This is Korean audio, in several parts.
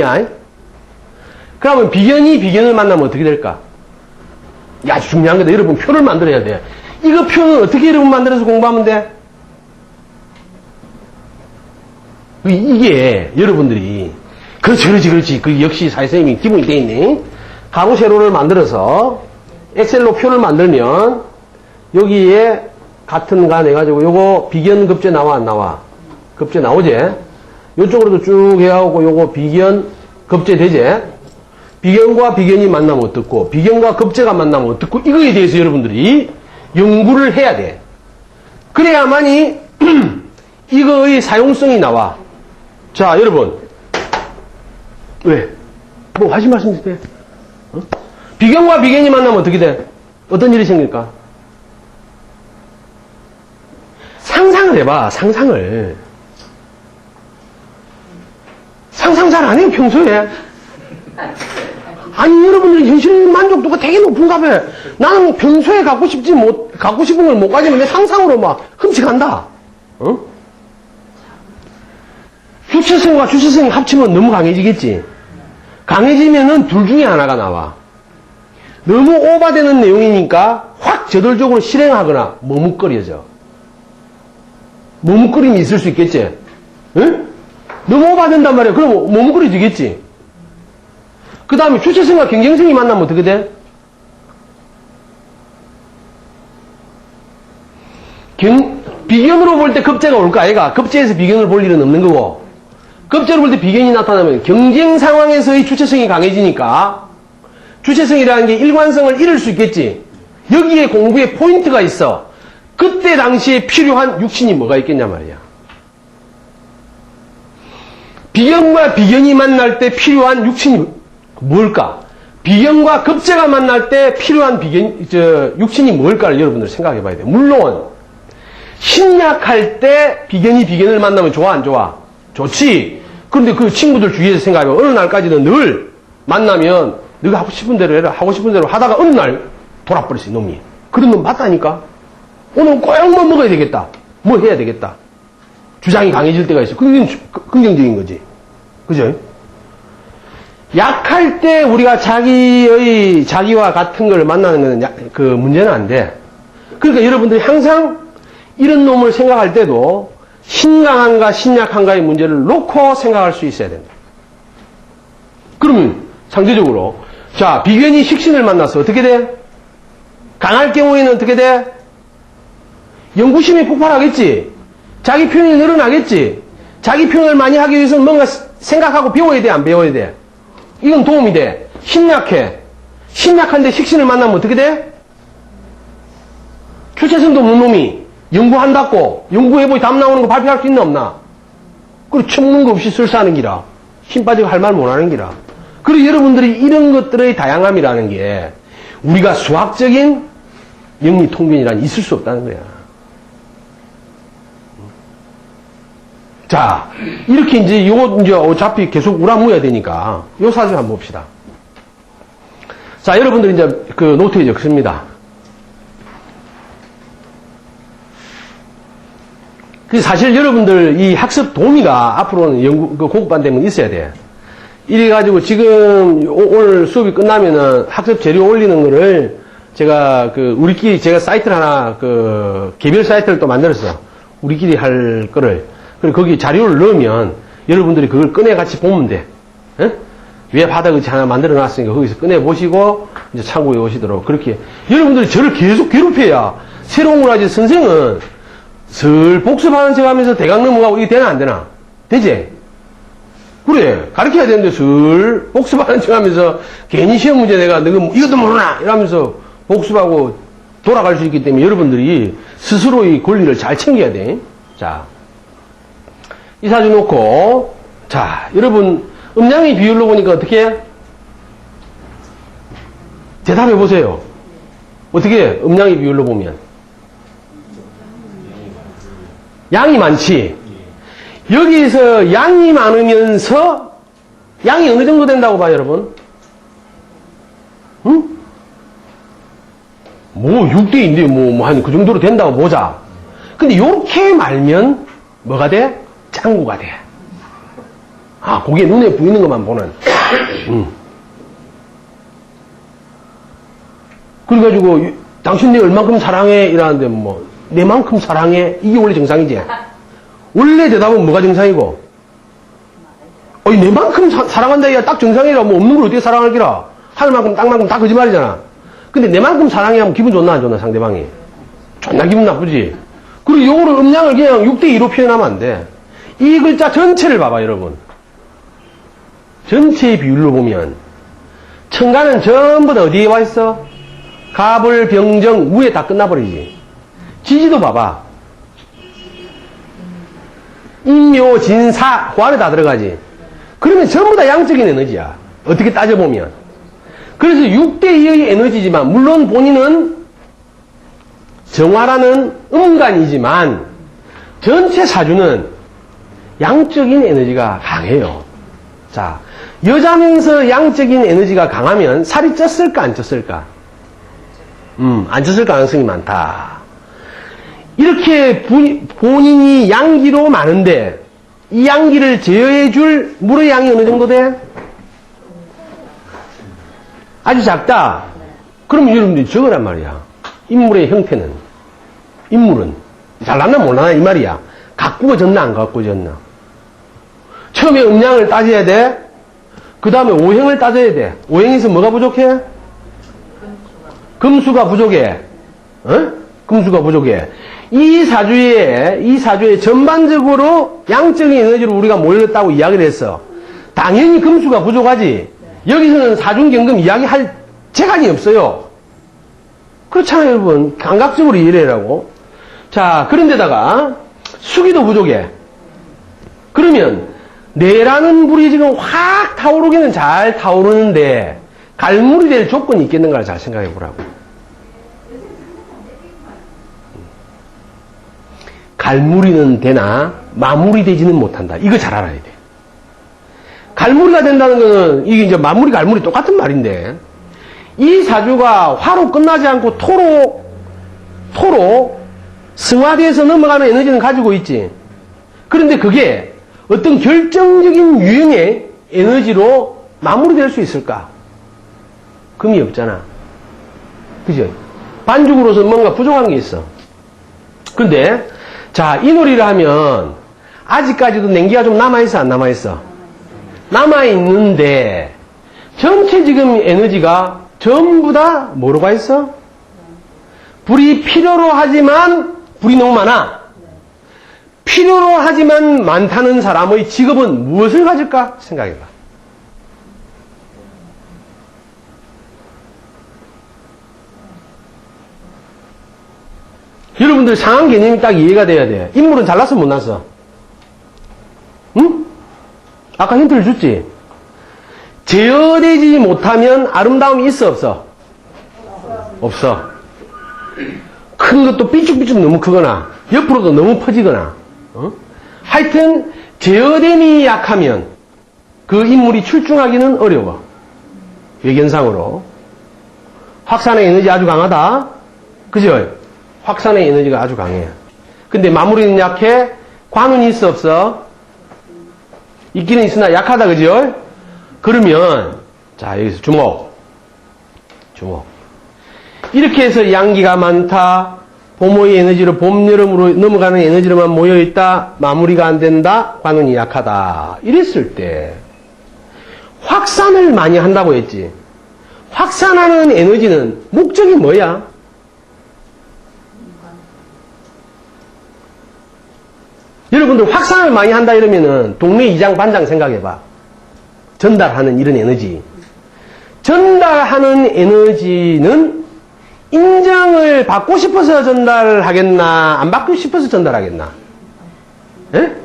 야. 그러면 비견이 비견을 만나면 어떻게 될까? 야, 중요한 거다. 여러분 표를 만들어야 돼. 이거 표는 어떻게 여러분 만들어서 공부하면 돼? 이- 이게 여러분들이 그렇지 그렇지 그렇지 그 역시 사회선생님이 기본이 돼 있네 가로 세로를 만들어서 엑셀로 표를 만들면 여기에 같은 간 해가지고 요거 비견 급제 나와 안 나와 급제 나오지 요쪽으로도 쭉 해가고 요거 비견 급제 되지 비견과 비견이 만나면 어떻고 비견과 급제가 만나면 어떻고 이거에 대해서 여러분들이 연구를 해야 돼 그래야만이 이거의 사용성이 나와 자, 여러분. 왜? 뭐 하신 말씀 있으세요? 어? 비견과 비견이 만나면 어떻게 돼? 어떤 일이 생길까? 상상을 해봐, 상상을. 상상 잘 안 해요, 평소에. 아니, 여러분들이 현실 만족도가 되게 높은가 봐. 나는 평소에 갖고 싶지 못, 갖고 싶은 걸 못 가지면 내 상상으로 막 훔쳐간다. 어? 주체성과 주체성이 합치면 너무 강해지겠지. 강해지면은 둘 중에 하나가 나와. 너무 오바되는 내용이니까 확 저돌적으로 실행하거나 머뭇거려져. 머뭇거림이 있을 수 있겠지. 응? 오바된단 말이야. 그럼 머뭇거려지겠지. 그 다음에 주체성과 경쟁성이 만나면 어떻게 돼? 경, 비견으로 볼 때 급제가 올까, 아이가? 급제에서 비견을 볼 일은 없는 거고. 급제로 볼 때 비견이 나타나면 경쟁 상황에서의 주체성이 강해지니까 주체성이라는 게 일관성을 잃을 수 있겠지. 여기에 공부에 포인트가 있어. 그때 당시에 필요한 육신이 뭐가 있겠냐 말이야. 비견과 비견이 만날 때 필요한 육신이 뭘까? 비견과 급제가 만날 때 필요한 비견, 저, 육신이 뭘까를 여러분들 생각해 봐야 돼. 물론, 신약할 때 비견이 비견을 만나면 좋아, 안 좋아? 좋지. 그런데 그 친구들 주위에서 생각하면 어느 날까지는 늘 만나면 네가 하고 싶은 대로 해라. 하고 싶은 대로 하다가 어느 날 돌아버렸어, 이놈이. 그런 놈 맞다니까? 오늘 꼭뭐 먹어야 되겠다. 뭐 해야 되겠다. 주장이 강해질 때가 있어. 그게 긍정적인 거지. 그죠? 약할 때 우리가 자기의, 자기와 같은 걸 만나는 건 야- 그 문제는 안 돼. 그러니까 여러분들이 항상 이런 놈을 생각할 때도 신강한가 신약한가의 문제를 놓고 생각할 수 있어야 된다. 그러면 상대적으로 자 비견이 식신을 만나서 어떻게 돼? 강할 경우에는 어떻게 돼? 연구심이 폭발하겠지. 자기 표현이 늘어나겠지. 자기 표현을 많이 하기 위해서는 뭔가 생각하고 배워야 돼, 안 배워야 돼? 이건 도움이 돼. 신약해. 신약한데 식신을 만나면 어떻게 돼? 주체성도 없는 놈이 연구한다고 연구해보이 답 나오는 거 발표할 수 있나 없나? 그리고 쳐먹는 거 없이 쓸싸하는 기라. 힘 빠지고 할 말 못하는 기라. 그리고 여러분들이 이런 것들의 다양함이라는 게 우리가 수학적인 영리 통변이란 있을 수 없다는 거야. 자, 이렇게 이제 요거 이제 어차피 계속 우라무야 되니까 요 사진 한번 봅시다. 자, 여러분들 이제 그 노트에 적습니다. 그 사실 여러분들 이 학습 도우미가 앞으로는 연구, 그 고급반 되면 있어야 돼. 이래 가지고 지금 오- 오늘 수업이 끝나면은 학습 재료 올리는 거를 제가 그 우리끼리 제가 사이트를 하나 그 개별 사이트를 또 만들었어. 우리끼리 할 거를. 그리고 거기 자료를 넣으면 여러분들이 그걸 꺼내 같이 보면 돼. 예? 웹 하다같이 하나 만들어 놨으니까 거기서 꺼내 보시고 이제 참고해 오시도록 그렇게 여러분들이 저를 계속 괴롭혀야 새로운 걸 하지 선생은 슬 복습하는 척 하면서 대강 넘어가고 이게 되나 안 되나? 되지? 그래. 가르쳐야 되는데 슬 복습하는 척 하면서 괜히 시험 문제 내가 너가 뭐 이것도 모르나? 이러면서 복습하고 돌아갈 수 있기 때문에 여러분들이 스스로의 권리를 잘 챙겨야 돼. 자. 이 사진 놓고, 자, 여러분, 음량의 비율로 보니까 어떻게 해? 대답해 보세요. 어떻게 해? 음량의 비율로 보면. 양이 많지. 여기서 양이 많으면서 양이 어느 정도 된다고 봐요, 여러분? 응? 뭐 6대인데 뭐 한 그 정도로 된다고 보자. 근데 요렇게 말면 뭐가 돼? 짱구가 돼. 아, 그게 눈에 보이는 것만 보는. 음. 그래가지고, 유- 당신 내 얼만큼 사랑해? 이러는데, 뭐, 내만큼 사랑해? 이게 원래 정상이지. 원래 대답은 뭐가 정상이고? 어이, 내만큼 사, 사랑한다, 이야 딱 정상이라, 뭐, 없는 걸 어떻게 사랑할 기라? 하늘만큼, 땅만큼 다 거짓말이잖아. 근데 내만큼 사랑해 하면 기분 좋나, 안 좋나, 상대방이? 존나 기분 나쁘지. 그리고 요거를 음량을 그냥 6대2로 표현하면 안 돼. 이 글자 전체를 봐봐, 여러분. 전체의 비율로 보면, 청가는 전부 다 어디에 와 있어? 갑을, 병정, 우에 다 끝나버리지. 지지도 봐봐. 인묘, 진사, 그 안에 다 들어가지. 그러면 전부 다 양적인 에너지야. 어떻게 따져보면. 그래서 6대2의 에너지지만, 물론 본인은 정화라는 음간이지만, 전체 사주는 양적인 에너지가 강해요. 자, 여자면서 양적인 에너지가 강하면 살이 쪘을까, 안 쪘을까? 음, 안 쪘을 가능성이 많다. 이렇게 부- 본인이 양기로 많은데, 이 양기를 제어해 줄 물의 양이 어느 정도 돼? 아주 작다. 그러면 여러분들이 적으란 말이야. 인물의 형태는. 인물은. 잘났나 몰랐나 이 말이야. 가꾸어졌나 안 가꾸어졌나. 처음에 음량을 따져야 돼. 그 다음에 오행을 따져야 돼. 오행에서 뭐가 부족해? 금수가 부족해. 어? 금수가 부족해. 이 사주에, 이 사주에 전반적으로 양적인 에너지로 우리가 몰렸다고 이야기를 했어. 당연히 금수가 부족하지. 여기서는 사중경금 이야기할 재간이 없어요. 그렇잖아요, 여러분. 감각적으로 이해하라고. 자, 그런데다가 수기도 부족해. 그러면 내라는 불이 지금 확 타오르기는 잘 타오르는데 갈물이 될 조건이 있겠는가를 잘 생각해 보라고. 갈무리는 되나 마무리되지는 못한다. 이거 잘 알아야 돼. 갈무리가 된다는 거는 이게 이제 마무리 갈무리 똑같은 말인데 이 사주가 화로 끝나지 않고 토로 토로 승화돼서 넘어가는 에너지는 가지고 있지. 그런데 그게 어떤 결정적인 유형의 에너지로 마무리될 수 있을까? 금이 없잖아. 그죠? 반죽으로서 뭔가 부족한 게 있어. 근데, 자, 이 놀이를 하면, 아직까지도 냉기가 좀 남아있어, 안 남아있어? 남아있는데, 전체 지금 에너지가 전부 다 뭐로 가 있어? 불이 필요로 하지만, 불이 너무 많아. 필요로 하지만 많다는 사람의 직업은 무엇을 가질까? 생각해봐. 여러분들 상황 개념이 딱 이해가 돼야 돼. 인물은 잘났어, 못 났어? 응? 아까 힌트를 줬지? 제어되지 못하면 아름다움이 있어, 없어? 없어. 큰 것도 삐쭉삐쭉 너무 크거나, 옆으로도 너무 퍼지거나, 어? 하여튼, 제어됨이 약하면 그 인물이 출중하기는 어려워. 외견상으로. 확산의 에너지 아주 강하다. 그죠? 확산의 에너지가 아주 강해. 근데 마무리는 약해? 관운이 있어, 없어? 있기는 있으나 약하다, 그죠? 그러면, 자, 여기서 주목. 주목. 이렇게 해서 양기가 많다. 봄의 에너지로 봄, 여름으로 넘어가는 에너지로만 모여있다. 마무리가 안 된다. 관운이 약하다. 이랬을 때, 확산을 많이 한다고 했지. 확산하는 에너지는 목적이 뭐야? 여러분들 확산을 많이 한다 이러면은 동네 이장 반장 생각해봐. 전달하는 이런 에너지. 전달하는 에너지는 인정을 받고 싶어서 전달하겠나, 안 받고 싶어서 전달하겠나? 예?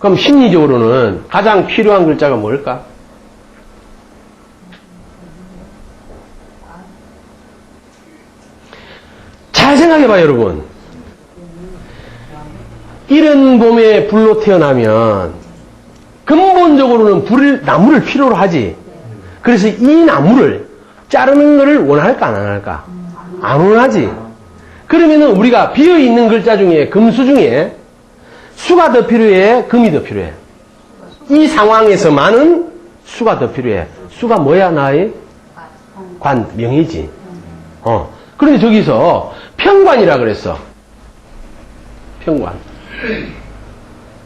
그럼 심리적으로는 가장 필요한 글자가 뭘까? 잘 생각해봐, 여러분. 이런 봄에 불로 태어나면 근본적으로는 불을, 나무를 필요로 하지. 그래서 이 나무를 자르는 것을 원할까, 안 원할까? 안 원하지. 그러면은 우리가 비어 있는 글자 중에 금수 중에 수가 더 필요해, 금이 더 필요해. 이 상황에서만은 수가 더 필요해. 수가 뭐야, 나의? 관, 명이지. 어. 그런데 저기서 평관이라 그랬어. 평관.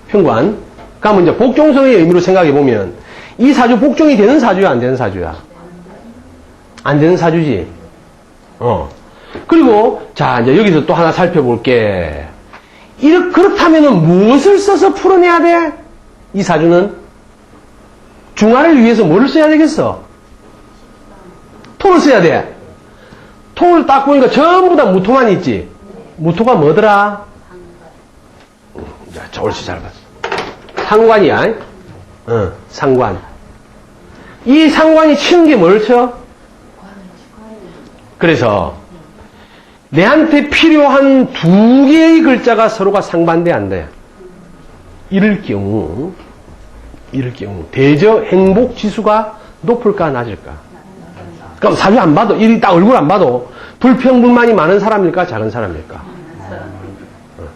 평관. 그러면 이제 복종성의 의미로 생각해 보면 이 사주 복종이 되는 사주야, 안 되는 사주야? 안 되는 사주지. 어. 그리고 자 이제 여기서 또 하나 살펴볼게. 이렇 그렇다면은 무엇을 써서 풀어내야 돼? 이 사주는 중화를 위해서 뭐를 써야 되겠어? 토를 써야 돼. 토를 딱 보니까 전부 다 무토만 있지. 무토가 뭐더라? 자, 저 옳지 잘 봤어. 상관이야. 어, 상관. 이 상관이 치는 게 뭘 쳐? 그래서 내한테 필요한 두 개의 글자가 서로가 상반돼 안 돼. 이럴 경우, 이럴 경우 대저 행복 지수가 높을까 낮을까? 그럼 사주 안 봐도 이딱 얼굴 안 봐도 불평불만이 많은 사람일까 작은 사람일까? 어.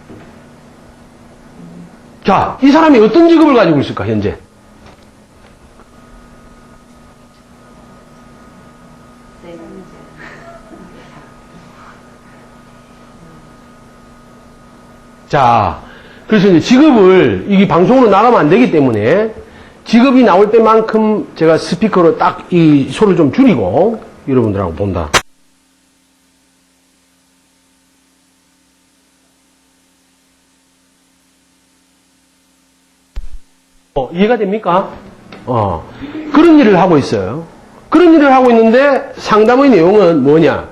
자, 이 사람이 어떤 직업을 가지고 있을까 현재? 자, 그래서 이제 직업을, 이게 방송으로 나가면 안 되기 때문에 직업이 나올 때만큼 제가 스피커로 딱 이 소리를 좀 줄이고 여러분들하고 본다. 어, 이해가 됩니까? 어, 그런 일을 하고 있어요. 그런 일을 하고 있는데 상담의 내용은 뭐냐?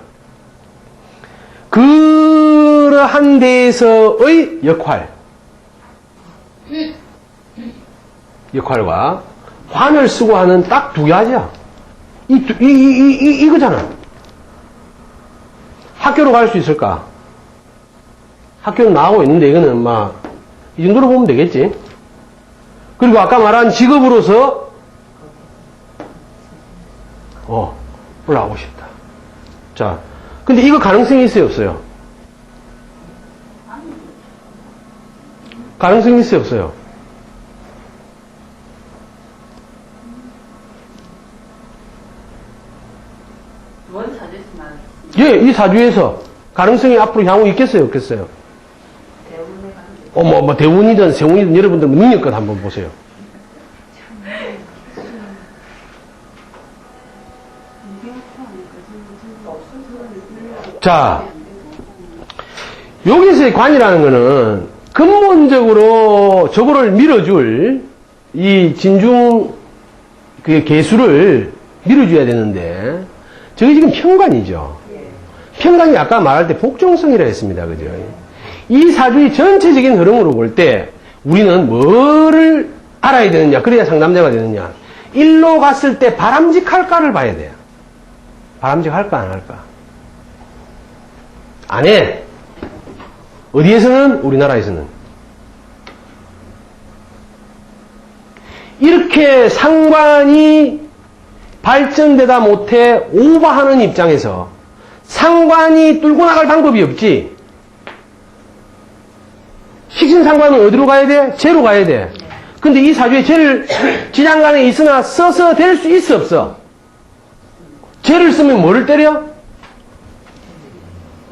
그러한 데에서의 역할. 역할과 관을 쓰고 하는 딱 두 가지야. 이, 이, 이, 이, 이거잖아. 학교로 갈 수 있을까? 학교는 나오고 있는데 이거는 막, 이 정도로 보면 되겠지. 그리고 아까 말한 직업으로서, 어, 올라가고 싶다. 자, 근데 이거 가능성이 있어요, 없어요? 가능성이 있어요, 없어요? 예, 이 사주에서 가능성이 앞으로 향후 있겠어요, 없겠어요? 어, 뭐, 뭐, 대운이든 세운이든 여러분들 능력껏 한번 보세요. 자, 여기서의 관이라는 거는 근본적으로 저거를 밀어줄 이 진중 그 개수를 밀어줘야 되는데 저게 지금 평관이죠. 평관이 아까 말할 때 복종성이라 했습니다. 그죠? 이 사주의 전체적인 흐름으로 볼 때 우리는 뭐를 알아야 되느냐, 그래야 상담자가 되느냐. 일로 갔을 때 바람직할까를 봐야 돼요. 바람직할까, 안 할까? 안 해. 어디에서는? 우리나라에서는. 이렇게 상관이 발전되다 못해 오버하는 입장에서 상관이 뚫고 나갈 방법이 없지. 식신 상관은 어디로 가야 돼? 재로 가야 돼. 근데 이 사주에 재를 지장간에 있으나 써서 될 수 있어 없어? 재를 쓰면 뭐를 때려?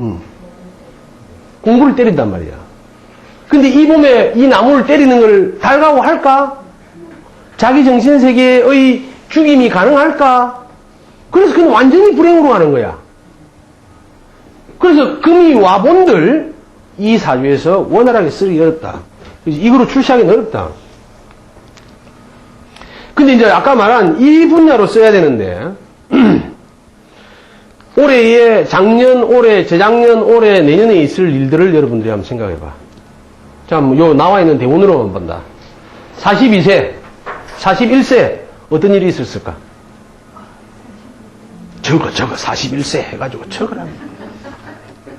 음. 공부를 때린단 말이야. 근데 이 봄에 이 나무를 때리는 걸 달가고 할까? 자기 정신세계의 죽임이 가능할까? 그래서 그건 완전히 불행으로 가는 거야. 그래서 금이 와본들 이 사주에서 원활하게 쓰기 어렵다. 이거로 출시하기 어렵다. 근데 이제 아까 말한 이 분야로 써야 되는데 올해에 작년, 올해, 재작년, 올해, 내년에 있을 일들을 여러분들이 한번 생각해 봐. 자, 뭐요 나와 있는 대운으로만 본다. 42세, 41세 어떤 일이 있었을까? 저거 저거 41세 해가지고 적으라.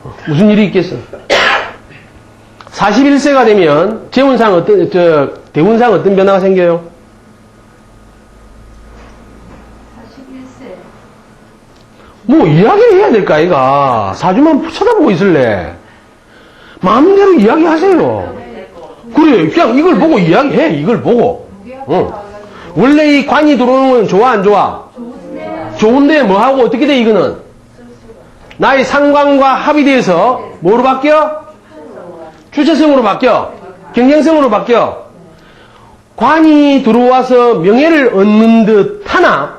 어, 무슨 일이 있겠어? 41세가 되면 재운상 어떤 저 대운상 어떤 변화가 생겨요? 41세. 뭐 이야기해야 될까 아이가 사주만 쳐다보고 있을래 마음대로 이야기하세요 그래 그냥 이걸 보고 이야기해 이걸 보고 응. 원래 이 관이 들어오는 건 좋아, 안 좋아? 좋은데 뭐하고 어떻게 돼, 이거는? 나의 상관과 합이 돼서 뭐로 바뀌어? 주체성으로 바뀌어. 경쟁성으로 바뀌어. 관이 들어와서 명예를 얻는 듯 하나,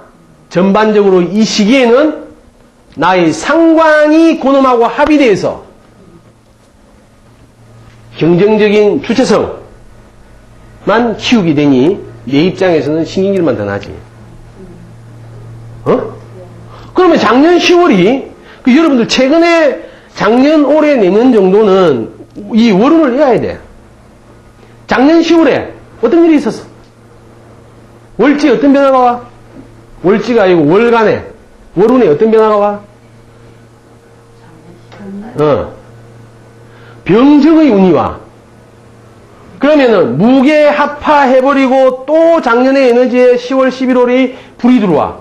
전반적으로 이 시기에는 나의 상관이 고놈하고 합이 돼서 경쟁적인 주체성만 키우게 되니 내 입장에서는 신경질만 더 나지. 어? 그러면 작년 10월이 그 여러분들 최근에 작년 올해 내년 정도는 이 월운을 이어야 돼. 작년 10월에 어떤 일이 있었어? 월지 어떤 변화가 와? 월지가 아니고 월간에 월운에 어떤 변화가 와? 어. 병적의 운이 와. 그러면은 무게 합파해버리고 또 작년의 에너지에 10월, 11월이 불이 들어와.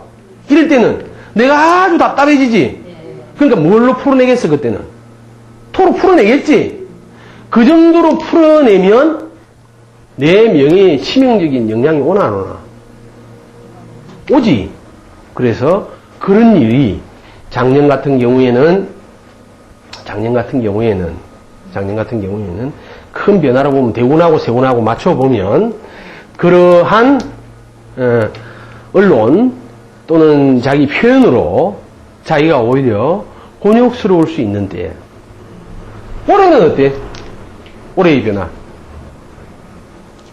이럴 때는 내가 아주 답답해지지. 그러니까 뭘로 풀어내겠어, 그때는? 토로 풀어내겠지. 그 정도로 풀어내면 내 명예에 치명적인 영향이 오나 안 오나? 오지. 그래서 그런 일이 작년 같은 경우에는 작년 같은 경우에는 작년 같은 경우에는 큰 변화로 보면 대운하고 세운하고 맞춰보면 그러한 어, 언론 또는 자기 표현으로 자기가 오히려 곤욕스러울 수 있는데 올해는 어때? 올해의 변화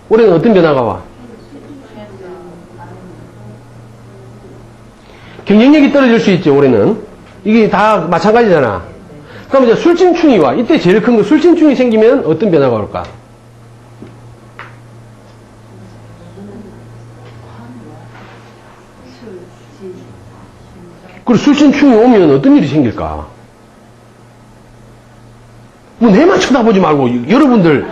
올해는 어떤 변화가 와? 경쟁력이 떨어질 수 있죠 올해는 이게 다 마찬가지잖아 그럼 이제 술진충이 와. 이때 제일 큰 거 술진충이 생기면 어떤 변화가 올까? 그리고 술진충이 오면 어떤 일이 생길까? 뭐 내만 쳐다보지 말고 여러분들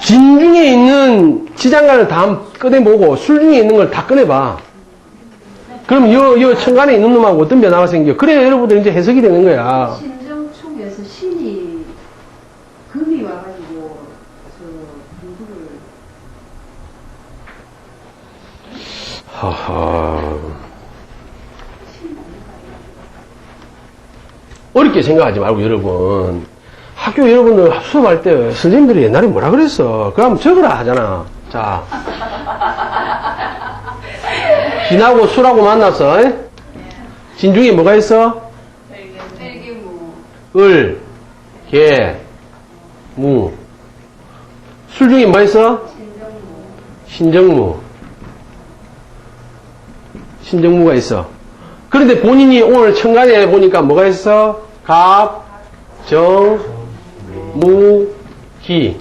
진 중에 있는 지장간을 다 꺼내보고 술 중에 있는 걸 다 꺼내봐. 그럼 여, 여 천간에 있는 놈하고 어떤 변화가 생겨? 그래야 여러분들 이제 해석이 되는 거야. 신정충에서 신이 금이 와가지고 저 누구를 하하. 어렵게 생각하지 말고 여러분 학교 여러분들 수업할 때 선생님들이 옛날에 뭐라 그랬어? 그럼 적으라 하잖아. 자. 진하고 술하고 만났어. 에? 진중에 뭐가 있어? 을, 개, 무. 술 중에 뭐 있어? 신정무. 신정무가 있어. 그런데 본인이 오늘 천간에 보니까 뭐가 있어? 갑, 정, 무, 기.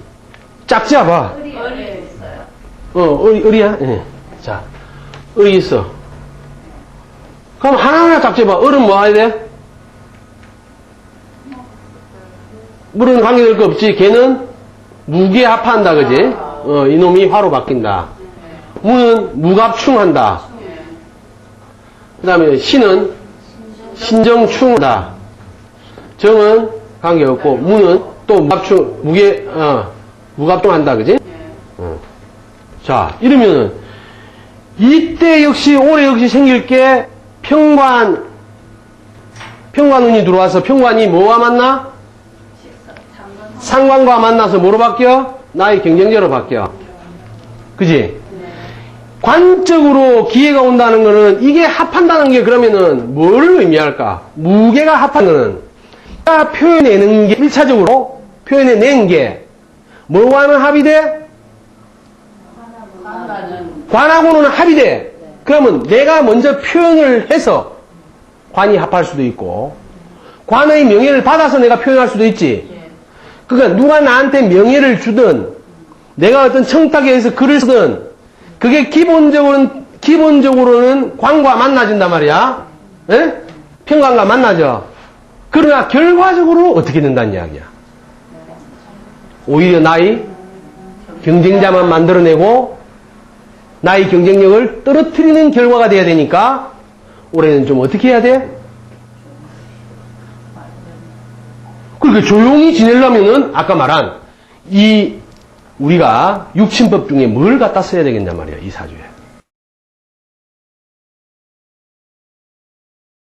짝지 봐. 을이 있어요. 어, 을이, 을이야? 예. 자, 을이 있어. 그럼 하나하나 짝지봐. 을은 뭐 해야 돼? 물은 관계될 거 없지. 걔는 무게 합한다, 그지? 어, 이놈이 화로 바뀐다. 무는 무갑충한다. 그 다음에 신은 신정충하다. 정은 관계없고, 무는 또 무갑충, 무게, 어, 무갑충한다, 그지? 어. 자, 이러면은, 이때 역시, 올해 역시 생길 게 평관, 평관운이 들어와서 평관이 뭐와 만나? 상관과 만나서 뭐로 바뀌어? 나의 경쟁자로 바뀌어. 그지? 관적으로 기회가 온다는 거는 이게 합한다는 게 그러면은 뭐를 의미할까? 무게가 합하는 내가 표현해내는 게 1차적으로 표현해낸 게 뭐와는 합이 돼? 관가는 관하고는 합이 돼. 그러면 내가 먼저 표현을 해서 관이 합할 수도 있고 관의 명예를 받아서 내가 표현할 수도 있지. 예. 그러니까 누가 나한테 명예를 주든 내가 어떤 청탁에 의해서 글을 쓰든 그게 기본적으로는 기본적으로는 관과 만나진단 말이야. 예? 평관과 만나죠. 그러나 결과적으로 어떻게 된다는 이야기야. 오히려 나의 경쟁자만 만들어내고 나의 경쟁력을 떨어뜨리는 결과가 돼야 되니까 올해는 좀 어떻게 해야 돼? 그러니까 조용히 지내려면은 아까 말한 이 우리가 육친법 중에 뭘 갖다 써야 되겠냐 말이야, 이 사주에.